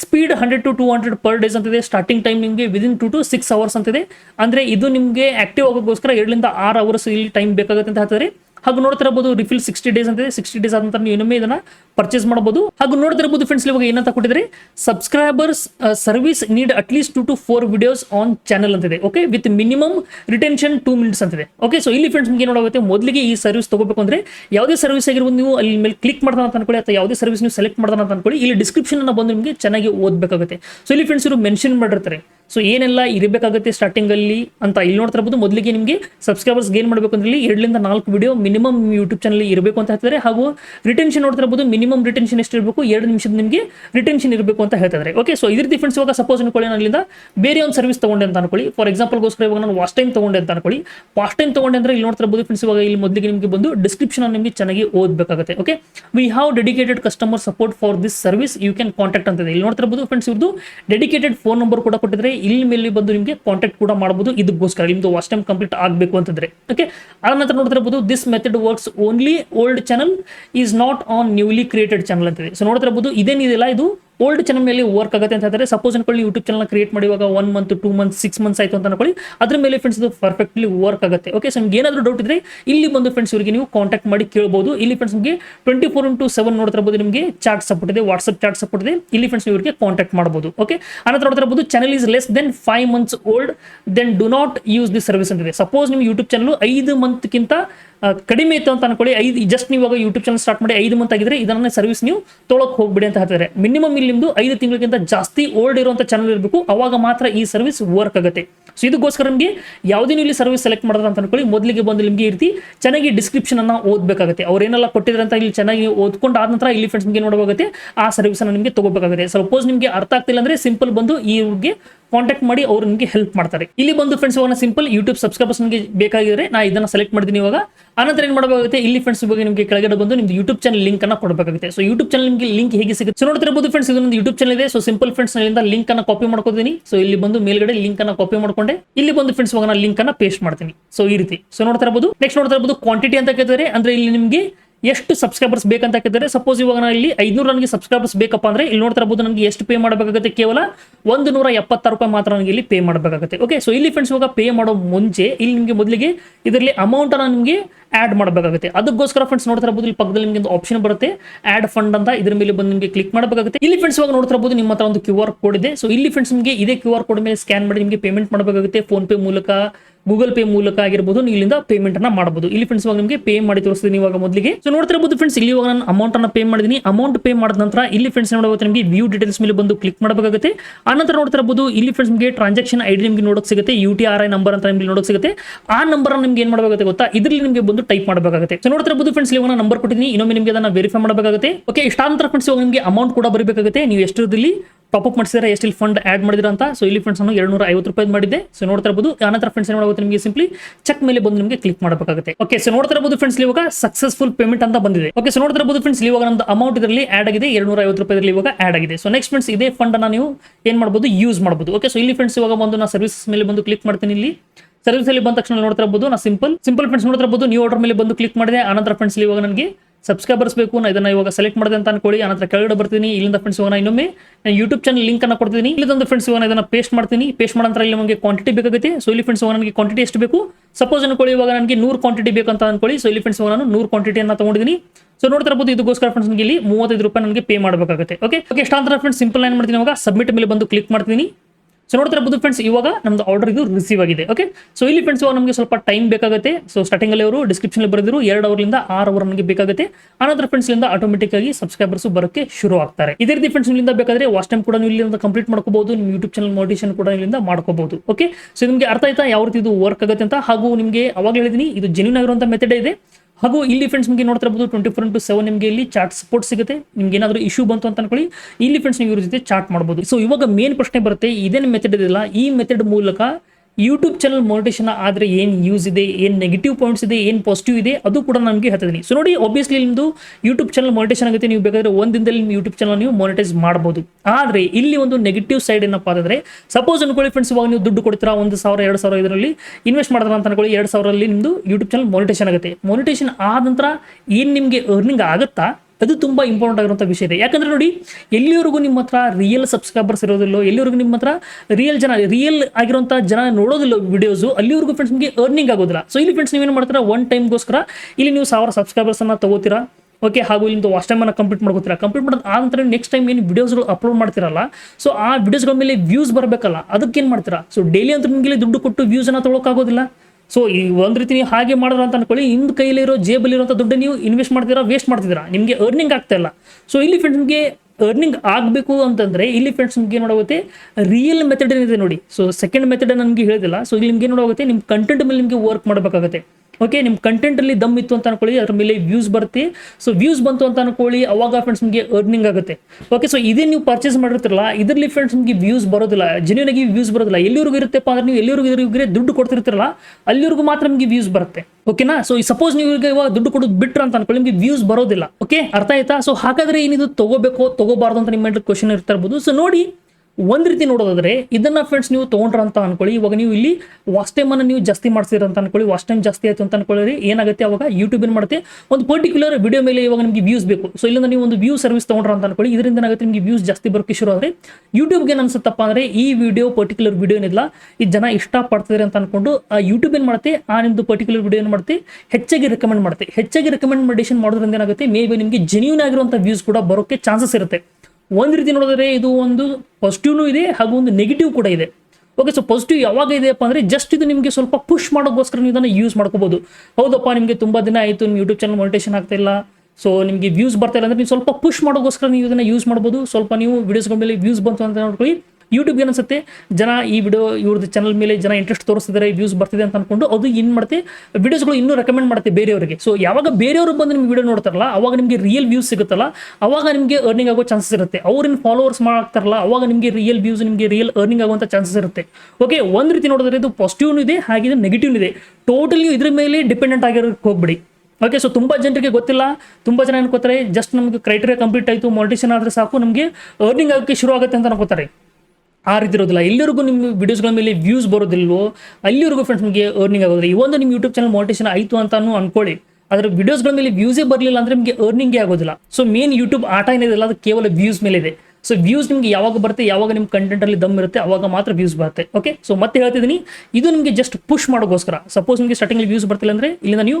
speed hundred to two hundred per days ಅಂತಿದೆ. ಸ್ಟಾರ್ಟಿಂಗ್ ಟೈಮ್ ನಿಮಗೆ within two to six hours ಅಂತಿದೆ. ಅಂದ್ರೆ ಇದು ನಿಮಗೆ ಆಕ್ಟಿವ್ ಆಗೋಕ್ಕೋಸ್ಕರ ಎರಡರಿಂದ ಆರು ಅವರ್ಸ್ ಇಲ್ಲಿ ಟೈಮ್ ಬೇಕಾಗುತ್ತೆ ಅಂತ ಹೇಳ್ತಾರೆ ಹಾಗೂ ನೋಡ್ತಿರಬಹುದು ರಿಫಿಲ್ ಸಿಕ್ಸ್ಟಿ ಡೇಸ್ ಅಂತಿದೆ. ಸಿಕ್ಸ್ಟಿ ಡೇಸ್ ಆದ ನಂತರ ನೀವು ಇನ್ನೊಮ್ಮೆ ಇದನ್ನ ಪರ್ಚೇಸ್ ಮಾಡಬಹುದು. ಹಾಗೂ ನೋಡ್ತಿರಬಹುದು ಫ್ರೆಂಡ್ಸ್ ಇವಾಗ ಏನಂತ ಕೊಟ್ಟಿದ್ರೆ subscribers service need at least two to four videos on channel ಅಂತಿದೆ. Okay with minimum retention two minutes ಅಂತಿದೆ. ಓಕೆ ಸೊ ಇಲ್ಲಿ ಫ್ರೆಂಡ್ಸ್ ನಿಮಗೆ ಏನಾಗುತ್ತೆ? ಮೊದಲಿಗೆ ಈ ಸರ್ವಿಸ್ ತಗೋಬೇಕು ಅಂದ್ರೆ, ಯಾವುದೇ ಸರ್ವಿಸ್ ಆಗಿರ್ಬೋದು ನೀವು ಅಲ್ಲಿ ಮೇಲೆ ಕ್ಲಿಕ್ ಮಾಡ್ತಾನೆ ಅಂತ ಅನ್ಕೊಳ್ಳಿ, ಅಥವಾ ಯಾವುದೇ ಸರ್ವಿಸ್ ನೀವು ಸೆಲೆಕ್ಟ್ ಮಾಡ್ತಾನೆ ಅಂತ ಅನ್ಕೊಳ್ಳಿ, ಇಲ್ಲಿ ಡಿಸ್ಕ್ರಿಪ್ಷನ್ ಅನ್ನ ಬಂದು ನಿಮಗೆ ಚೆನ್ನಾಗಿ ಓದಬೇಕಾಗುತ್ತೆ. ಸೊ ಇಲ್ಲಿ ಫ್ರೆಂಡ್ಸ್ ಇವರು ಮೆನ್ಷನ್ ಮಾಡಿರ್ತಾರೆ. ಸೊ ಏನೆಲ್ಲ ಇರಬೇಕಾಗುತ್ತೆ ಸ್ಟಾರ್ಟಿಂಗ್ ಅಲ್ಲಿ ಅಂತ ಇಲ್ಲಿ ನೋಡ್ತಾ ಮೊದಲಿಗೆ ನಿಮಗೆ ಸಬ್ಸ್ಕ್ರೈಬರ್ಸ್ ಗೇನ್ ಮಾಡಬೇಕು ಅಂದ್ರೆ ಎರಡರಿಂದ ನಾಲ್ಕು ವಿಡಿಯೋ ಮಿನಿಮಮ್ ಯೂಟ್ಯೂಬ್ ಚಾನಲ್ ಇರಬೇಕು ಅಂತ ಹೇಳ್ತಾರೆ ಹಾಗೂ ರಿಟೆನ್ಷನ್ ನೋಡ್ತಾ ಮಿನಿಮಮ್ ರಿಟೆನ್ಷನ್ ಎಷ್ಟು ಇರಬೇಕು? ಎರಡು ನಿಮಿಷದ ನಿಮಗೆ ರಿಟೆನ್ಷನ್ ಇರಬೇಕು ಅಂತ ಹೇಳ್ತಾರೆ ಓಕೆ ಸೊ ಇದ್ರ ಡಿಫ್ರೆನ್ಸ್ ಇವಾಗ ಸಪೋಸ್ ಅನ್ಕೊಳ್ಳಿ, ನಾನು ಅಲ್ಲಿಂದ ಬೇರೆ ಒಂದು ಸರ್ವಿಸ್ ತಗೊಂಡೆ ಅಂತ ಅನ್ಕೊಳ್ಳಿ. ಫಾರ್ ಎಕ್ಸಾಂಪಲ್ಗೋಸ್ಕರ ಇವಾಗ ನಾನು ವಾಸ್ಟ್ ಟೈಮ್ ತಗೊಂಡೆ ಅಂತ ಅನ್ಕೊಳ್ಳಿ. ಫಾಸ್ಟ್ ಟೈಮ್ ತಗೊಂಡೆ ಅಂದ್ರೆ ಇಲ್ಲಿ ನೋಡ್ತಾ ಫ್ರೆಂಡ್ಸ್ ಇವಾಗ ಇಲ್ಲಿ ಮೊದಲಿಗೆ ನಿಮಗೆ ಬಂದು ಡಿಸ್ಕ್ರಿಪ್ಷನ್ ನಿಮಗೆ ಚೆನ್ನಾಗಿ ಓದಬೇಕಾಗುತ್ತೆ. Okay we have dedicated customer support for this service you can contact ಅಂತಿದೆ ಇಲ್ಲಿ ನೋಡ್ತಾ ಫ್ರೆಂಡ್ಸ್ ಇವ್ರದ್ದು ಡೆಡಿಕೇಟೆಡ್ ಫೋನ್ ನಂಬರ್ ಕೂಡ ಕೊಟ್ಟಿದ್ರೆ ಇಲ್ಲಿ ಮೇಲೆ ಬಂದು ನಿಮಗೆ ಕಾಂಟ್ಯಾಕ್ಟ್ ಕೂಡ ಮಾಡಬಹುದು ಇದಕ್ಕೋಸ್ಕರ ನಿಮ್ದು ವಾಚ್ ಟೈಮ್ ಕಂಪ್ಲೀಟ್ ಆಗಬೇಕು ಅಂತಂದ್ರೆ. ಓಕೆ ಆದ ನಂತರ ನೋಡ್ತಿರಬಹುದು this method works only old channel is not on newly created channel ಅಂತಿದೆ. ಸೊ ನೋಡ್ತಿರಬಹುದು ಇದೇನಿದೆಲ್ಲ ಇದು ಓಲ್ಡ್ ಚಾನಲ್ ಮೇಲೆ ವರ್ಕ್ ಆಗುತ್ತೆ ಅಂತ ಹೇಳಿದ್ರೆ ಸಪೋಸ್ ಅನ್ಕೊಳ್ಳಿ ಯೂಟ್ಯೂಬ್ ಚಾನಲ್ ಕ್ರಿಯೇಟ್ ಮಾಡುವಾಗ one month two month six months ಆಯ್ತು ಅಂತ ಅನ್ಕೊಳ್ಳಿ. ಅದ್ರ ಮೇಲೆ ಫ್ರೆಂಡ್ಸ್ ಇದು ಪರ್ಫೆಕ್ಟ್ಲಿ ವರ್ಕ್ ಆಗುತ್ತೆ. ಓಕೆ ಸೊ ನಿಮ್ಗೆ ಏನಾದರೂ ಡೌಟ್ ಇದ್ರೆ ಇಲ್ಲಿ ಬಂದು ಫ್ರೆಂಡ್ಸ್ ಇವರಿಗೆ ನೀವು ಕಾಂಟ್ಯಾಕ್ಟ್ ಮಾಡಿ ಕೇಳಬಹುದು ಇಲ್ಲಿ ಫ್ರೆಂಡ್ಸ್ ನಿಮಗೆ ಟ್ವೆಂಟಿ ಫೋರ್ ಇಂಟು ಸೆವೆನ್ ನೋಡ್ತಾ ನಿಮಗೆ ಚಾಟ್ ಸಪೋರ್ಟ್ ಇದೆ ವಾಟ್ಸ್ಆಪ್ ಚಾಟ್ ಸಪೋರ್ಟ್ ಇದೆ. ಇಲ್ಲಿ ಫ್ರೆಂಡ್ಸ್ ಇವರಿಗೆ ಕಾಂಟ್ಯಾಕ್ಟ್ ಮಾಡಬಹುದು ಓಕೆ ಅನಂತರ ನೋಡ್ತಾ ಇರ್ಬೋದು channel is less than five months old then do not use this service ಅಂತಿದೆ ಸಪೋಸ್ ನಿಮ್ಮ ಯೂಟ್ಯೂಬ್ ಚಾನಲ್ ಐದು ಮಂತ್ಗಿಂತ ಕಡಿಮೆ ಇತ್ತು ಅಂತ ಅನ್ಕೊಳ್ಳಿ. ಐದು ಜಸ್ಟ್ ನೀವು ಇವಾಗ ಯೂಟ್ಯೂಬ್ ಚಾನಲ್ ಸ್ಟಾರ್ಟ್ ಮಾಡಿ ಐದು ಮಂತ್ ಆಗಿದ್ರೆ ಇದನ್ನ ಸರ್ವಿಸ್ ನೀವು ತೊಳಕ್ ಹೋಗ್ಬಿಡಿ ಅಂತ ಹೇಳ್ತಾರೆ. ಮಿನಿಮಮ್ ಇಲ್ಲಿ ನಿಮ್ದು ಐದು ತಿಂಗಳಿಗಿಂತ ಜಾಸ್ತಿ ಓಲ್ಡ್ ಇರುವಂತ ಚಾನಲ್ ಇರಬೇಕು. ಅವಾಗ ಮಾತ್ರ ಈ ಸರ್ವಿಸ್ ವರ್ಕ್ ಆಗುತ್ತೆ. ಸೊ ಇದಕ್ಕೋಸ್ಕರ ನಿಮಗೆ ಯಾವುದೇ ಇಲ್ಲಿ ಸರ್ವಿಸ್ ಸೆಲೆಕ್ಟ್ ಮಾಡೋದು ಅಂತ ಅನ್ಕೊಳ್ಳಿ. ಮೊದಲಿಗೆ ಬಂದು ನಿಮಗೆ ಈ ರೀತಿ ಚೆನ್ನಾಗಿ ಡಿಸ್ಕ್ರಿಪ್ಷನ್ ಅನ್ನ ಓದಬೇಕಾಗುತ್ತೆ. ಅವ್ರು ಏನೆಲ್ಲ ಕೊಟ್ಟಿದ್ರೆ ಅಂತ ಇಲ್ಲಿ ಚೆನ್ನಾಗಿ ಓದ್ಕೊಂಡು ಆದ ನಂತರ ಇಲ್ಲಿ ಫ್ರೆಂಡ್ಸ್ ನಿಮಗೆ ನೋಡಬೇಕಾಗುತ್ತೆ ಆ ಸರ್ವಿಸ್ ಅನ್ನ ನಿಮಗೆ ತಗೋಬೇಕಾಗುತ್ತೆ. ಸಪೋಸ್ ನಿಮಗೆ ಅರ್ಥ ಆಗ್ತಿಲ್ಲ ಅಂದ್ರೆ ಸಿಂಪಲ್ ಬಂದು ಇವ್ರಿಗೆ ಕಾಂಟ್ಯಾಕ್ಟ್ ಮಾಡಿ ಅವ್ರು ನಿಮಗೆ ಹೆಲ್ಪ್ ಮಾಡ್ತಾರೆ. ಇಲ್ಲಿ ಬಂದು ಫ್ರೆಂಡ್ಸ್ ಇವಾಗ ಸಿಂಪಲ್ ಯೂಟ್ಯೂಬ್ ಸಬ್ಸ್ಕ್ರೈಬರ್ಸ್ ನಿಮಗೆ ಬೇಕಾಗಿದ್ರೆ ನಾ ಇದನ್ನ ಸೆಲೆಕ್ಟ್ ಮಾಡಿದ್ದೀನಿ ಇವಾಗ. ಆನಂತರ ಏನು ಮಾಡಬೇಕಾಗುತ್ತೆ? ಇಲ್ಲಿ ಫ್ರೆಂಡ್ಸ್ ಇವಾಗ ನಿಮಗೆ ಕೆಳಗಡೆ ಬಂದು ನಿಮ್ದು ಯೂಟ್ಯೂಬ್ ಚಾನಲ್ ಲಿಂಕ್ ಅನ್ನ ಕೊಡಬೇಕಾಗುತ್ತೆ. ಸೊ ಯೂಟ್ಯೂಬ್ ಚಾನಲ್ ನಿಮಗೆ ಲಿಂಕ್ ಹೇಗೆ ಸಿಗುತ್ತೆ? ಸೊ ನೋಡ್ತಿರಬಹುದು ಫ್ರೆಂಡ್ಸ್ ಇದೊಂದು ಯೂಟ್ಯೂಬ್ ಚಾನಲ್ ಇದೆ. ಸೊ ಸಿಂಪಲ್ ಫ್ರೆಂಡ್ಸ್ ನಲ್ಲಿಂದ ಲಿಂಕ್ ಅನ್ನ ಕಾಪಿ ಮಾಡ್ಕೋತೀನಿ. ಸೊ ಇಲ್ಲಿ ಬಂದು ಮೇಲ್ಗಡೆ ಲಿಂಕ್ ಅನ್ನ ಕಾಪಿ ಮಾಡ್ಕೊಂಡೆ. ಇಲ್ಲಿ ಬಂದು ಫ್ರೆಂಡ್ಸ್ ಇವಾಗ ನಾನು ಲಿಂಕ್ ಅನ್ನ ಪೇಸ್ಟ್ ಮಾಡ್ತೀನಿ. ಸೊ ಈ ರೀತಿ. ಸೊ ನೋಡ್ತಾ ಇರಬಹುದು ನೆಕ್ಸ್ಟ್ ನೋಡ್ತಾ ಇರಬಹುದು ಕ್ವಾಂಟಿಟಿ ಅಂತ ಕೇಳಿದ್ರೆ ಅಂದ್ರೆ ಇಲ್ಲಿ ನಿಮಗೆ ಎಷ್ಟು ಸಬ್ಸ್ಕ್ರೈಬರ್ಸ್ ಬೇಕಂತ ಹಾಕಿದ್ದಾರೆ ಸಪೋಸ್ ಇವಾಗ ನಾನು ಇಲ್ಲಿ ಐದುನೂರು ನನಗೆ ಸಬ್ಸ್ಕ್ರೈಬರ್ಸ್ ಬೇಕಪ್ಪ ಅಂದ್ರೆ, ಇಲ್ಲಿ ನೋಡ್ತಾ ಇರಬಹುದು ನನಗೆ ಎಷ್ಟು ಪೇ ಮಾಡಬೇಕಾಗುತ್ತೆ, ಕೇವಲ ಒಂದು ನೂರ ಎಪ್ಪತ್ತಾರು ರೂಪಾಯಿ ಮಾತ್ರ ನನಗೆ ಇಲ್ಲಿ ಪೇ ಮಾಡಬೇಕಾಗುತ್ತೆ. ಓಕೆ ಸೊ ಇಲ್ಲಿ ಫ್ರೆಂಡ್ಸ್ ಇವಾಗ ಪೇ ಮಾಡೋ ಮುಂಚೆ, ಇಲ್ಲಿ ನಿಮಗೆ ಮೊದಲಿಗೆ ಇದರಲ್ಲಿ ಅಮೌಂಟ್ ಅನ್ನ ನಿಮಗೆ ಆಡ್ ಮಾಡಬೇಕಾಗುತ್ತೆ. ಅದಕ್ಕೋಸ್ಕರ ಫ್ರೆಂಡ್ಸ್ ನೋಡ್ತಾ ಇರಬಹುದು ಇಲ್ಲಿ ಪಕ್ಕದಲ್ಲಿ ನಿಮಗೆ ಒಂದು ಆಪ್ಷನ್ ಬರುತ್ತೆ ಆಡ್ ಫಂಡ್ ಅಂತ. ಇದ್ರ ಮೇಲೆ ಬಂದು ನಿಮಗೆ ಕ್ಲಿಕ್ ಮಾಡಬೇಕಾಗುತ್ತೆ. ಇಲ್ಲಿ ಫ್ರೆಂಡ್ಸ್ ಇವಾಗ ನೋಡ್ತಾ ಇರಬಹುದು ನಿಮ್ಮ ಹತ್ರ ಒಂದು ಕ್ಯೂ ಆರ್ ಕೋಡ್ ಇದೆ. ಸೊ ಇಲ್ಲಿ ಫ್ರೆಂಡ್ಸ್ ನಿಮಗೆ ಇದೇ ಕ್ಯೂ ಆರ್ ಕೋಡ್ ಮೇಲೆ ಸ್ಕ್ಯಾನ್ ಮಾಡಿ ನಿಮಗೆ ಪೇಮೆಂಟ್ ಮಾಡಬೇಕಾಗುತ್ತೆ ಫೋನ್ ಪೇ ಮೂಲಕ ಗೂಗಲ್ ಪೇ ಮೂಲಕ ಆಗಿರ್ಬೋದು, ನೀವು ಇಲ್ಲಿಂದ ಪೇಮೆಂಟ್ ಅನ್ನ ಮಾಡಬಹುದು ಇಲ್ಲಿ ಫ್ರೆಂಡ್ಸ್ ಇವಾಗ ನಿಮಗೆ ಪೇ ಮಾಡಿ ತೋರಿಸ್ತೀನಿ ಇವಾಗ ಮೊದಲಿಗೆ. ಸೊ ನೋಡ್ತಿರಬಹುದು ಫ್ರೆಂಡ್ಸ್ ಇಲ್ಲಿ ಇವಾಗ ನಾನು ಅಮೌಂಟ್ ಅನ್ನ ಪೇ ಮಾಡಿದೀನಿ. ಅಮೌಂಟ್ ಪೇ ಮಾಡಿದ ನಂತರ ಇಲ್ಲಿ ಫ್ರೆಂಡ್ಸ್ ನೋಡಬಹುದು ನಿಮಗೆ ವ್ಯೂ ಡೀಟೇಲ್ಸ್ ಮೇಲೆ ಬಂದು ಕ್ಲಿಕ್ ಮಾಡಬೇಕಾಗುತ್ತೆ. ಆನಂತರ ನೋಡ್ತಿರಬಹುದು ಇಲ್ಲಿ ಫ್ರೆಂಡ್ಸ್ ನಿಮಗೆ ಟ್ರಾನ್ಸಾಕ್ಷನ್ ಐಡಿ ನಿಮಗೆ ನೋಡೋಕೆ ಸಿಗುತ್ತೆ U T R I number ಅಂತ ನಿಮಗೆ ನೋಡೋಕೆ ಸಿಗುತ್ತೆ. ಆ ನಂಬರ್ ನಿಮ್ಗೆ ಏನ್ ಮಾಡಬೇಕಾಗುತ್ತೆ ಗೊತ್ತಾ? ಇದರಲ್ಲಿ ನಿಮಗೆ ಬಂದು ಟೈಪ್ ಮಾಡಬೇಕಾಗುತ್ತೆ. ಸೊ ನೋಡ್ತಿರಬಹುದು ಫ್ರೆಂಡ್ಸ್ ಇವಾಗ ನಂಬರ್ ಕೊಟ್ಟಿದ್ದೀನಿ ಇನ್ನೊಮ್ಮೆ ನಿಮಗೆ ಅದನ್ನ ವೆರಿಫೈ ಮಾಡಬೇಕಾಗುತ್ತೆ. ಓಕೆ ಇಷ್ಟಾಂತರ ಫ್ರೆಂಡ್ಸ್ ಇವಾಗ ನಿಮಗೆ ಅಮೌಂಟ್ ಕೂಡ ಬರಬೇಕಾಗುತ್ತೆ. ನೀವು ಎಷ್ಟು ಟಾಪ್ ಅಪ್ ಮಾಡಿಸಿದ್ರೆ ಎಷ್ಟು ಇಲ್ಲಿ ಫಂಡ್ ಆಡ್ ಮಾಡಿದ್ರು ಅಂತ? ಸೊ ಇಲ್ಲಿ ಫ್ರೆಂಡ್ಸ್ ನಾನು ಎರಡ್ನೂರ ಐವತ್ತು ರೂಪಾಯಿ ಮಾಡಿದೆ ಸೊ ನೋಡ್ತಾ ಇರಬಹುದು ಆನಂತರ ಫ್ರೆಂಡ್ಸ್ ಏನು ನಿಮಗೆ ಸಿಂಪ್ಲಿ ಚೆಕ್ ಮೇಲೆ ಬಂದು ನಿಮಗೆ ಕ್ಲಿಕ್ ಮಾಡಬೇಕಾಗುತ್ತೆ. ಓಕೆ ಸೊ ನೋಡ್ತಾ ಇರಬಹುದು ಫ್ರೆಂಡ್ಸ್ ಇವಾಗ ಸಕ್ಸಸ್ಫುಲ್ ಪೇಮೆಂಟ್ ಅಂತ ಬಂದಿದೆ. ಓಕೆ ಸೊ ನೋಡ್ತಾ ಇರಬಹುದು ಫ್ರೆಂಡ್ಸ್ ಇವಾಗ ನಮ್ದು ಅಮೌಂಟ್ ಇದರಲ್ಲಿ ಆಡ್ ಆಗಿದೆ. ಎರಡ್ನೂರ ಐವತ್ತು ರೂಪಾಯಿ ಇವಾಗ ಆಡ್ ಆಗಿದೆ. ಸೊ ನೆಕ್ಸ್ಟ್ ಫ್ರೆಂಡ್ಸ್ ಇದೇ ಫಂಡ್ ಅನ್ನ ನೀವು ಏನ್ ಮಾಡಬಹುದು ಯೂಸ್ ಮಾಡಬಹುದು ಓಕೆ ಸೊ ಇಲ್ಲಿ ಫ್ರೆಂಡ್ಸ್ ಇವಾಗ ಬಂದು ನಾನು ಸರ್ವಿಸ್ ಮೇಲೆ ಬಂದು ಕ್ಲಿಕ್ ಮಾಡ್ತೀನಿ ಇಲ್ಲಿ. ಸರ್ವಿಸ್ ಅಲ್ಲಿ ಬಂದ ತಕ್ಷಣ ನೋಡ್ತಾ ಇರಬಹುದು ನಾ ಸಿಂಪಲ್ ಸಿಂಪಲ್ ಫ್ರೆಂಡ್ಸ್ ನೋಡ್ತಾ ಇರಬಹುದು ನ್ಯೂ ಆರ್ಡರ್ ಮೇಲೆ ಬಂದು ಕ್ಲಿಕ್ ಮಾಡಿದೆ. ಆನಂತರ ಫ್ರೆಂಡ್ಸ್ ಇವಾಗ ನನಗೆ ಸಬ್ಸ್ಕ್ರೈಬರ್ಸ್ ಬೇಕು ನಾನು ಇದನ್ನ ಇವಾಗ ಸೆಲೆಕ್ಟ್ ಮಾಡಿದೆ ಅಂತ ಅನ್ಕೊಳ್ಳಿ. ಆನಂತರ ಕೆಳಗಡೆ ಬರ್ತೀನಿ, ಇಲ್ಲಿಂದ ಫ್ರೆಂಡ್ಸ್ ಇವಾಗ ನಾನು ಇನ್ನೊಮ್ಮೆ. ನಾನು ಯೂಟ್ಯೂಬ್ ಚಾನಲ್ ಲಿಂಕ್ ಅನ್ನು ಕೊಡ್ತೀನಿ. ಇಲ್ಲಿಂದ ಫ್ರೆಂಡ್ಸ್ ಇವಾಗ ಇದನ್ನ ಪೇಸ್ಟ್ ಮಾಡ್ತೀನಿ. ಪೇಸ್ಟ್ ಮಾಡೋ ನಂತರ ಇಲ್ಲಿ ನಮಗೆ ಕ್ವಾಂಟಿಟಿ ಬೇಕಾಗುತ್ತೆ. ಸೊ ಇಲ್ಲಿ ಫ್ರೆಂಡ್ಸ್ ಇವಾಗ ನನಗೆ ಕ್ವಾಂಟಿಟಿ ಎಷ್ಟು ಬೇಕು? ಸಪೋಸ್ ಅನ್ಕೊಳ್ಳಿ, ಇವಾಗ ನನಗೆ ನೂರು ಕ್ವಾಂಟಿಟಿ ಬೇಕಂತ ಅನ್ಕೊಳ್ಳಿ. ಸೊ ಇಲ್ಲಿ ಫ್ರೆಂಡ್ಸ್ ಇವಾಗ ನಾನು ನೂರು ಕ್ವಾಂಟಿಟಿಯನ್ನು ತಗೊಂಡಿದ್ದೀನಿ. ಸೊ ನೋಡ್ತಾ ಇರಬಹುದು ಇದಕ್ಕೋಸ್ಕರ ಫ್ರೆಂಡ್ಸ್ ನನಗೆ ಇಲ್ಲಿ ಮೂವತ್ತೈದು ರೂಪಾಯಿ ನನಗೆ ಪೇ ಮಾಡಬೇಕಾಗುತ್ತೆ. ಓಕೆ ಓಕೆ ಇಷ್ಟಾಂತರ ಫ್ರೆಂಡ್ಸ್ ಸಿಂಪಲ್ ಏನು ಮಾಡ್ತೀನಿ ಇವಾಗ. ಸಬ್ಮಿಟ್ ಮೇಲೆ ಬಂದು ಕ್ಲಿಕ್ ಮಾಡ್ತೀನಿ. ಸೊ ನೋಡ್ತಾ ಇರಬಹುದು ಫ್ರೆಂಡ್ಸ್ ಇವಾಗ ನಮ್ದು ಆರ್ಡರ್ ಇದು ರಿಸೀವ್ ಆಗಿದೆ ಓಕೆ ಸೊ ಇಲ್ಲಿ ಫ್ರೆಂಡ್ಸ್ ಇವಾಗ ನಮಗೆ ಸ್ವಲ್ಪ ಟೈಮ್ ಬೇಕಾಗುತ್ತೆ. ಸೊ ಸ್ಟಾರ್ಟಿಂಗ್ ಅಲ್ಲಿ ಅವರು ಡಿಸ್ಕ್ರಿಪ್ಷನ್ ಬರೆದಿರು, ಎರಡು ಅವರ್ಲಿಂದ ಆರು ಅವರ್ ನಮಗೆ ಬೇಕಾಗುತ್ತೆ. ಆನಂತರ ಫ್ರೆಂಡ್ಸ್ ಇಲ್ಲಿಂದ ಆಟೋಮೆಟಿಕ್ ಆಗಿ ಸಬ್ಸ್ಕ್ರೈಬರ್ಸ್ ಬರೋಕ್ಕೆ ಶುರು ಆಗ್ತಾರೆ. ಇದೇ ರೀತಿ ಫ್ರೆಂಡ್ಸ್ ಇಲ್ಲಿಂದ ಬೇಕಾದ್ರೆ ವಾಚ್ ಟೈಮ್ ಕೂಡ ನೀವು ಇಲ್ಲಿಂದ ಕಂಪ್ಲೀಟ್ ಮಾಡ್ಕೋಬಹುದು, ನಿಮ್ಮ ಯೂಟ್ಯೂಬ್ ಚಾನಲ್ ಮೋಟಿವೇಶನ್ ಕೂಡ ಇಲ್ಲಿಂದ ಮಾಡ್ಕೋಬಹುದು ಓಕೆ ಸೊ ನಿಮಗೆ ಅರ್ಥ ಆಯ್ತಾ? ಯಾವ ರೀತಿ ಇದು ವರ್ಕ್ ಆಗುತ್ತೆ ಅಂತ? ಹಾಗೂ ನಿಮಗೆ ಅವಾಗ ಹೇಳಿದೀನಿ, ಇದು ಜೆನ್ಯೂನ್ ಆಗಿರುವಂತ ಮೆಥಡ್ ಇದೆ. ಹಾಗೂ ಇಲ್ಲಿ ಫ್ರೆಂಡ್ಸ್ ನಿಮಗೆ ನೋಡ್ತಾ ಇರಬಹುದು ಟ್ವೆಂಟಿ ಫೋರ್ ಇಂಟು ಸೆವೆನ್ ನಿಮಗೆ ಇಲ್ಲಿ ಚಾರ್ಟ್ ಸಪೋರ್ಟ್ ಸಿಗುತ್ತೆ. ನಿಮ್ಗೆ ಏನಾದರೂ ಇಶ್ಯೂ ಬಂತು ಅಂತ ಅನ್ಕೊಳ್ಳಿ. ಇಲ್ಲಿ ಫ್ರೆಂಡ್ಸ್ ನೀವು ಇವ್ರ ಜೊತೆ ಚಾಟ್ ಮಾಡಬಹುದು ಸೊ ಇವಾಗ ಮೇನ್ ಪ್ರಶ್ನೆ ಬರುತ್ತೆ, ಇದೇನು ಮೆಥಡ್ ಇದೆಯಲ್ಲ ಈ ಮೆಥಡ್ ಮೂಲಕ ಯೂಟ್ಯೂಬ್ ಚಾನಲ್ ಮೋನಿಟೇಷನ್ ಆದರೆ ಏನು ಯೂಸ್ ಇದೆ, ಏನು ನೆಗೆಟಿವ್ ಪಾಯಿಂಟ್ಸ್ ಇದೆ, ಏನು ಪಾಸಿಟಿವ್ ಇದೆ, ಅದು ಕೂಡ ನಮಗೆ ಹೇಳ್ತಿದ್ದೀನಿ ಸೊ ನೋಡಿ ಒಬ್ವಿಯಸ್ಲಿ ನಿಮ್ಮದು ಯೂಟ್ಯೂಬ್ ಚಾನಲ್ ಮೋನಿಟೇಷನ್ ಆಗುತ್ತೆ, ನೀವು ಬೇಕಾದರೆ ಒಂದು ದಿನದಲ್ಲಿ ನಿಮ್ಮ ಯೂಟ್ಯೂಬ್ ಚಾನಲ್ ನೀವು ಮೋನಿಟೈಸ್ ಮಾಡ್ಬೋದು. ಆದರೆ ಇಲ್ಲಿ ಒಂದು ನೆಗೆಟಿವ್ ಸೈಡ್ ಏನಪ್ಪ ಅಂದರೆ ಸಪೋಸ್ ಅನ್ಕೊಳ್ಳಿ ಫ್ರೆಂಡ್ಸ್ ಇವಾಗ ನೀವು ದುಡ್ಡು ಕೊಡ್ತೀರಾ, ಒಂದು ಸಾವಿರ, ಎರಡು ಸಾವಿರ ಇದರಲ್ಲಿ ಇನ್ವೆಸ್ಟ್ ಮಾಡಿದ್ರೆ ಅಂತ ಅನ್ಕೊಳ್ಳಿ, ಎರಡು ಸಾವಿರಲ್ಲಿ ನಿಮ್ಮದು ಯೂಟ್ಯೂಬ್ ಚಾನಲ್ ಮೋನಿಟೇಷನ್ ಆಗುತ್ತೆ. ಮೋನಿಟೇಷನ್ ಆದ ನಂತರ ಏನು ನಿಮಗೆ ಅರ್ನಿಂಗ್ ಆಗುತ್ತಾ? ಅದು ತುಂಬ ಇಂಪಾರ್ಟೆಂಟ್ ಆಗಿರುವಂಥ ವಿಷಯ ಇದೆ. ಯಾಕಂದ್ರೆ ನೋಡಿ, ಎಲ್ಲಿವರೆಗೂ ನಿಮ್ಮ ಹತ್ರ ರಿಯಲ್ ಸಬ್ಸ್ಕ್ರೈಬರ್ಸ್ ಇರೋದಿಲ್ಲ, ಎಲ್ಲಿವರೆಗೂ ನಿಮ್ಮ ಹತ್ರ ರಿಯಲ್ ಜನ ರಿಯಲ್ ಆಗಿರುವಂಥ ಜನ ನೋಡೋದಿಲ್ಲ ವಿಡಿಯೋಸು ಅಲ್ಲಿವರೆಗೂ ಫ್ರೆಂಡ್ಸ್ ನಿಮಗೆ ಅರ್ನಿಂಗ್ ಆಗೋದಿಲ್ಲ. ಸೊ ಇಲ್ಲಿ ಫ್ರೆಂಡ್ಸ್ ನೀವೇನು ಮಾಡ್ತೀರಾ? ಒನ್ ಟೈಮ್ಗೋಸ್ಕರ ಇಲ್ಲಿ ನೀವು ಸಾವಿರ ಸಬ್ಸ್ಕ್ರೈಬರ್ಸನ್ನು ತಗೋತೀರಾ? ಓಕೆ ಹಾಗೂ ಇಲ್ಲಿಂದ ವಾಚ್ ಟೈಮನ್ನು ಕಂಪ್ಲೀಟ್ ಮಾಡ್ಕೋತೀರಾ? ಕಂಪ್ಲೀಟ್ ಮಾಡೋದು ಆದ ನಂತರ ನೆಕ್ಸ್ಟ್ ಟೈಮ್ ಏನು ವಿಡಿಯೋಸ್ಗಳು ಅಪ್ಲೋಡ್ ಮಾಡ್ತಿರಲ್ಲ ಸೊ ಆ ವಿಡಿಯೋಸ್ಗಳ ಮೇಲೆ ವ್ಯೂಸ್ ಬರಬೇಕಲ್ಲ ಅದಕ್ಕೆ ಏನು ಮಾಡ್ತೀರಾ? ಸೊ ಡೈಲಿ ಅಂತ ನಿಮಗೆ ದುಡ್ಡು ಕೊಟ್ಟು ವ್ಯೂಸನ್ನು ತೊಗೊಳಕ್ಕಾಗೋದಿಲ್ಲ ಸೊ ಈ ಒಂದು ರೀತಿ ನೀವು ಹಾಗೆ ಮಾಡಿದ್ರ ಅಂತ ಅನ್ಕೊಳ್ಳಿ, ಹಿಂದ್ ಕೈಲಿರೋ ಜೇಬಲ್ಲಿರುವಂಥ ದುಡ್ಡು ನೀವು ಇನ್ವೆಸ್ಟ್ ಮಾಡ್ತೀರಾ ವೇಸ್ಟ್ ಮಾಡ್ತಿದ್ದೀರಾ ನಿಮಗೆ ಅರ್ನಿಂಗ್ ಆಗ್ತಾ ಇಲ್ಲ. ಸೊ ಇಲ್ಲಿ ಫ್ರೆಂಡ್ಸ್ ನಿಮಗೆ ಅರ್ನಿಂಗ್ ಆಗಬೇಕು ಅಂತಂದ್ರೆ, ಇಲ್ಲಿ ಫ್ರೆಂಡ್ಸ್ ನಿಮ್ಗೆ ಏನು ಮಾಡೋಗುತ್ತೆ ರಿಯಲ್ ಮೆಥಡ್ ಏನಿದೆ ನೋಡಿ. ಸೊ ಸೆಕೆಂಡ್ ಮೆಥಡ್ ನನಗೆ ಹೇಳಿದಿಲ್ಲ ಸೊ ಇಲ್ಲಿ ನಿಮ್ಗೆ ಏನು ಮಾಡೋಗುತ್ತೆ ನಿಮ್ಮ ಕಂಟೆಂಟ್ ಮೇಲೆ ನಿಮಗೆ ವರ್ಕ್ ಮಾಡಬೇಕಾಗುತ್ತೆ. ಓಕೆ ನಿಮ್ಮ ಕಂಟೆಂಟಲ್ಲಿ ದಮ್ ಇತ್ತು ಅಂತ ಅನ್ಕೊಳ್ಳಿ, ಅದ್ರ ಮೇಲೆ ವ್ಯೂಸ್ ಬರ್ತಿ ಸೊ ವ್ಯೂಸ್ ಬಂತು ಅಂತ ಅನ್ಕೊಳ್ಳಿ, ಅವಾಗ ಫ್ರೆಂಡ್ಸ್ ನಿಮಗೆ ಅರ್ನಿಂಗ್ ಆಗುತ್ತೆ. ಓಕೆ ಸೊ ಇದೇ ನೀವು ಪರ್ಚೇಸ್ ಮಾಡಿರ್ತಿರಲ್ಲ, ಇದರಲ್ಲಿ ಫ್ರೆಂಡ್ಸ್ ನಿಮಗೆ ವ್ಯೂಸ್ ಬರೋದಿಲ್ಲ ಜನ್ಯೂನ್ ಆಗಿ ವ್ಯೂಸ್ ಬರೋದಿಲ್ಲ. ಎಲ್ಲಿವರೆಗೂ ಇರುತ್ತೆಪ್ಪ ಅಂದ್ರೆ ನೀವು ಎಲ್ಲಿವರೆಗೂ ದುಡ್ಡು ಕೊಡ್ತಿರ್ತಿರಲ್ಲ, ಅಲ್ಲಿವರೆಗೂ ಮಾತ್ರ ನಿಮಗೆ ವ್ಯೂಸ್ ಬರುತ್ತೆ. ಓಕೆನಾ ಸೊ ಈ ಸಪೋಸ್ ನೀವು ಇವಾಗ ದುಡ್ಡು ಕೊಡೋದು ಬಿಟ್ರ ಅಂತ ಅನ್ಕೊಳ್ಳಿ, ನಿಮಗೆ ವ್ಯೂಸ್ ಬರೋದಿಲ್ಲ. ಓಕೆ ಅರ್ಥ ಆಯ್ತಾ? ಸೊ ಹಾಗಾದ್ರೆ ಏನಿದು? ತಗೋಬೇಕು, ತಗೋಬಾರ್ದು ಅಂತ ನಿಮ್ಮ ಕ್ವಶನ್ ಇರ್ತಾ ಇರ್ಬೋದು. ಸೊ ನೋಡಿ ಒಂದ್ ರೀತಿ ನೋಡೋದಾದ್ರೆ, ಇದನ್ನ ಫ್ರೆಂಡ್ಸ್ ನೀವು ತಗೊಂಡ್ರ ಅಂತ ಅನ್ಕೊಳ್ಳಿ. ಇವಾಗ ನೀವು ಇಲ್ಲಿ ವಾಚ್ ಟೈಮ್ ಅನ್ನ ನೀವು ಜಾಸ್ತಿ ಮಾಡ್ತೀರ ಅಂತ ಅನ್ಕೊಳ್ಳಿ. ವಾಚ್ ಟೈಮ್ ಜಾಸ್ತಿ ಆಯ್ತು ಅಂತ ಅನ್ಕೊಳ್ಳಿ ಏನಾಗುತ್ತೆ ಅವಾಗ ಯೂಟ್ಯೂಬ್ ಏನು ಮಾಡುತ್ತೆ? ಒಂದು ಪರ್ಟಿಕ್ಯುಲರ್ ವಿಡಿಯೋ ಮೇಲೆ ಇವಾಗ ನಿಮಗೆ ವ್ಯೂಸ್ ಬೇಕು. ಸೊ ಇಲ್ಲಿಂದ ನೀವು ಒಂದು ವ್ಯೂ ಸರ್ವಿಸ್ ತಗೊಂಡ್ರ ಅಂತ ಅನ್ಕೊಳ್ಳಿ. ಇದರಿಂದ ಏನಾಗುತ್ತೆ? ನಿಮಗೆ ವ್ಯೂಸ್ ಜಾಸ್ತಿ ಬರೋಕೆ ಶುರು ಆದರೆ ಯೂಟ್ಯೂಬ್ಗೆ ಏನು ಅನ್ಸುತ್ತಪ್ಪ ಅಂದ್ರೆ, ಈ ವಿಡಿಯೋ ಪರ್ಟಿಕ್ಯುಲರ್ ವಿಡಿಯೋ ಏನಿಲ್ಲ, ಈ ಜನ ಇಷ್ಟಪಡ್ತಿದ್ದಾರೆ ಅಂತ ಅನ್ಕೊಂಡು, ಆ ಯೂಟ್ಯೂಬ್ ಏನು ಮಾಡುತ್ತೆ? ಆ ನಿಮ್ದು ಪರ್ಟಿಕ್ಯುಲರ್ ವಿಡಿಯೋ ಏನ್ ಮಾಡುತ್ತೆ? ಹೆಚ್ಚಾಗಿ ರೆಕಮೆಂಡ್ ಮಾಡುತ್ತೆ. ಹೆಚ್ಚಾಗಿ ರೆಕಮೆಂಡೇಶನ್ ಮಾಡೋದ್ರಿಂದ ಏನಾಗುತ್ತೆ? ಮೇ ಬಿ ನಿಮಗೆ ಜೆನ್ಯೂನ್ ಆಗಿರುವಂಥ ವ್ಯೂಸ್ ಕೂಡ ಬರೋಕ್ಕೆ ಚಾನ್ಸಸ್ ಇರುತ್ತೆ. ಒಂದು ರೀತಿ ನೋಡಿದ್ರೆ ಇದು ಒಂದು ಪಾಸಿಟಿವ್ನೂ ಇದೆ ಹಾಗೂ ಒಂದು ನೆಗೆಟಿವ್ ಕೂಡ ಇದೆ. ಓಕೆ ಸೊ ಪಾಸಿಟಿವ್ ಯಾವಾಗ ಇದೆಯಪ್ಪ ಅಂದರೆ ಜಸ್ಟ್ ಇದು ನಿಮಗೆ ಸ್ವಲ್ಪ ಪುಷ್ ಮಾಡೋಕ್ಕೋಸ್ಕರ ನೀವು ಇದನ್ನು ಯೂಸ್ ಮಾಡ್ಕೋಬೋದು. ಹೌದಪ್ಪ, ನಿಮಗೆ ತುಂಬ ದಿನ ಆಯಿತು, ನಿಮ್ಮ ಯೂಟ್ಯೂಬ್ ಚಾನಲ್ ಮೊನಿಟೇಷನ್ ಇಲ್ಲ. ಸೊ ನಿಮಗೆ ವ್ಯೂಸ್ ಬರ್ತಾ ಇಲ್ಲ ಅಂದರೆ ನೀವು ಸ್ವಲ್ಪ ಪುಷ್ ಮಾಡೋಕ್ಕೋಸ್ಕರ ನೀವು ಇದನ್ನು ಯೂಸ್ ಮಾಡ್ಬೋದು. ಸ್ವಲ್ಪ ನೀವು ವೀಡಿಯೋಸ್ಗಳ ಮೇಲೆ ವ್ಯೂಸ್ ಬಂತು ಅಂತ ನೋಡ್ಕೊಳ್ಳಿ. ಯೂಟ್ಯೂಬ್ಗೆ ಅನಿಸುತ್ತೆ, ಜನ ಈ ವಿಡಿಯೋ ಇವ್ರದ್ದು ಚಾನಲ್ ಮೇಲೆ ಜನ ಇಂಟ್ರೆಸ್ಟ್ ತೋರಿಸ್ತಿದ್ದಾರೆ ವ್ಯೂಸ್ ಬರ್ತಿದೆ ಅಂತ ಅನ್ಕೊಂಡು ಅದು ಏನು ಮಾಡುತ್ತೆ ವಿಡಿಯೋಸ್ಗಳು ಇನ್ನೂ ರೆಕಮೆಂಡ್ ಮಾಡುತ್ತೆ ಬೇರೆಯವರಿಗೆ. ಸೊ ಯಾವಾಗ ಬೇರೆಯವರು ಬಂದು ನಿಮ್ಗೆ ವಿಡಿಯೋ ನೋಡ್ತಾರಲ್ಲ, ಅವಾಗ ನಿಮಗೆ ರಿಯಲ್ ವ್ಯೂಸ್ ಸಿಗುತ್ತಲ್ಲ, ಅವಾಗ ನಿಮಗೆ ಅರ್ನಿಂಗ್ ಆಗೋ ಚಾನ್ಸಸ್ ಇರುತ್ತೆ. ಅವ್ರನ್ನ ಫಾಲೋವರ್ಸ್ ಮಾಡ್ತಾರಲ್ಲ, ಅವಾಗ ನಿಮಗೆ ರಿಯಲ್ ವ್ಯೂಸ್ ನಿಮಗೆ ರಿಯಲ್ ಅರ್ನಿಂಗ್ ಆಗುವಂಥ ಚಾನ್ಸಸ್ ಇರುತ್ತೆ. ಓಕೆ ಒಂದು ರೀತಿ ನೋಡಿದ್ರೆ ಇದು ಪಾಸಿಟಿವ್ ಇದೆ ಹಾಗೆ ನೆಗೆಟಿವ್ ಇದೆ. ಟೋಟಲಿ ಇದ್ರ ಮೇಲೆ ಡಿಪೆಂಡೆಂಟ್ ಆಗಿರೋಕ್ಕೆ ಹೋಗ್ಬಿಡಿ. ಓಕೆ ಸೊ ತುಂಬ ಜನರಿಗೆ ಗೊತ್ತಿಲ್ಲ, ತುಂಬ ಜನ ಅನ್ಕೋತಾರೆ ಜಸ್ಟ್ ನಮಗೆ ಕ್ರೈಟೇರಿಯಾ ಕಂಪ್ಲೀಟ್ ಆಯಿತು ಮಾನಿಟೇಷನ್ ಆದರೆ ಸಾಕು, ನಮಗೆ ಅರ್ನಿಂಗ್ ಆಗೋಕ್ಕೆ ಶುರು ಆಗುತ್ತೆ ಅಂತ ಅನ್ಕೋತಾರೆ. ಆ ರೀತಿ ಇರೋದಿಲ್ಲ ಎಲ್ಲರಿಗೂ ನಿಮ್ಮ ವಿಡಿಯೋಸ್ಗಳ ಮೇಲೆ ವ್ಯೂಸ್ ಬರೋದಿಲ್ವೋ, ಅಲ್ಲಿವರೆಗೂ ಫ್ರೆಂಡ್ಸ್ ನಿಮಗೆ ಅರ್ನಿಂಗ್ ಆಗೋದಿಲ್ಲ. ಈ ಒಂದು ನಿಮ್ಮ ಯೂಟ್ಯೂಬ್ ಚಾನಲ್ ಮೋಟಿವೇಶನ್ ಆಯಿತು ಅಂತಾನು ಅನ್ಕೊಳ್ಳಿ. ಅದರ ವಿಡಿಯೋಸ್ಗಳ ಮೇಲೆ ವ್ಯೂಸೇ ಬರಲಿಲ್ಲ ಅಂದ್ರೆ ನಿಮಗೆ ಅರ್ನಿಂಗೇ ಆಗೋದಿಲ್ಲ. ಸೊ ಮೇನ್ ಯೂಟ್ಯೂಬ್ ಆಟ ಏನಿದೆಲ್ಲ ಅದು ಕೇವಲ ವ್ಯೂಸ್ ಮೇಲೆ ಇದೆ ಸೊ ವ್ಯೂಸ್ ನಿಮಗೆ ಯಾವಾಗ ಬರುತ್ತೆ, ಯಾವಾಗ ನಿಮ್ಮ ಕಂಟೆಂಟಲ್ಲಿ ದಮ್ ಇರುತ್ತೆ, ಅವಾಗ ಮಾತ್ರ ವ್ಯೂಸ್ ಬರುತ್ತೆ ಓಕೆ ಸೊ ಮತ್ತೆ ಹೇಳ್ತಿದ್ದೀನಿ ಇದು ನಿಮಗೆ ಜಸ್ಟ್ ಪುಷ್ ಮಾಡೋಕ್ಕೋಸ್ಕರ. ಸಪೋಸ್ ನಿಮಗೆ ಸ್ಟಾರ್ಟಿಂಗಲ್ಲಿ ವ್ಯೂಸ್ ಬರ್ತಿಲ್ಲ ಅಂದರೆ, ಇಲ್ಲಿಂದ ನೀವು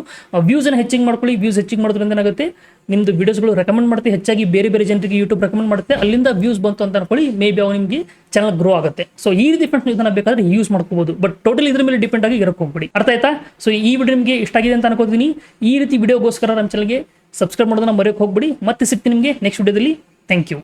ವ್ಯೂಸನ್ನು ಹೆಚ್ಚಿಗೆ ಮಾಡ್ಕೊಳ್ಳಿ ವ್ಯೂಸ್ ಹೆಚ್ಚಿಗೆ ಮಾಡೋದ್ರಿಂದ ಏನಾಗುತ್ತೆ ನಿಮ್ಮದು ವಿಡಿಯೋಸ್ಗಳು ರೆಕಮೆಂಡ್ ಮಾಡುತ್ತೆ, ಹೆಚ್ಚಾಗಿ ಬೇರೆ ಬೇರೆ ಜನರಿಗೆ ಯೂಟ್ಯೂಬ್ ರೆಕಮೆಂಡ್ ಮಾಡುತ್ತೆ, ಅಲ್ಲಿಂದ ವ್ಯೂಸ್ ಬಂತು ಅಂತ ಅನ್ಕೊಳ್ಳಿ ಮೇ ಬಿ ಅವಾಗ ನಿಮಗೆ ಚಾನಲ್ ಗ್ರೋ ಆಗುತ್ತೆ. ಸೊ ಈ ರೀತಿ ಫ್ರೆಂಡ್ಸ್ ನೀವು ಇದನ್ನ ಬೇಕಾದ್ರೆ ಯೂಸ್ ಮಾಡ್ಕೋಬಹುದು ಬಟ್ ಟೋಟಲ್ ಇದ್ರ ಮೇಲೆ ಡಿಪೆಂಡ್ ಆಗಿ ಇರಕ್ಕೆ ಹೋಗ್ಬಿಡಿ. ಅರ್ಥ ಆಯ್ತಾ? ಸೊ ಈ ವಿಡಿಯೋ ನಿಮಗೆ ಇಷ್ಟ ಆಗಿದೆ ಅಂತ ಅನ್ಕೋತೀನಿ. ಈ ರೀತಿ ವಿಡಿಯೋಗೋಸ್ಕರ ನಮ್ಮ ಚಾನಲ್ಗೆ ಸಬ್ಸ್ಕ್ರೈಬ್ ಮಾಡೋದನ್ನ ಮರೆಯೋಕೆ ಹೋಗ್ಬಿಡಿ. ಮತ್ತೆ ಸಿಗ್ತೀನಿ ನಿಮಗೆ ನೆಕ್ಸ್ಟ್ ವಿಡಿಯೋದಲ್ಲಿ ಥ್ಯಾಂಕ್ ಯು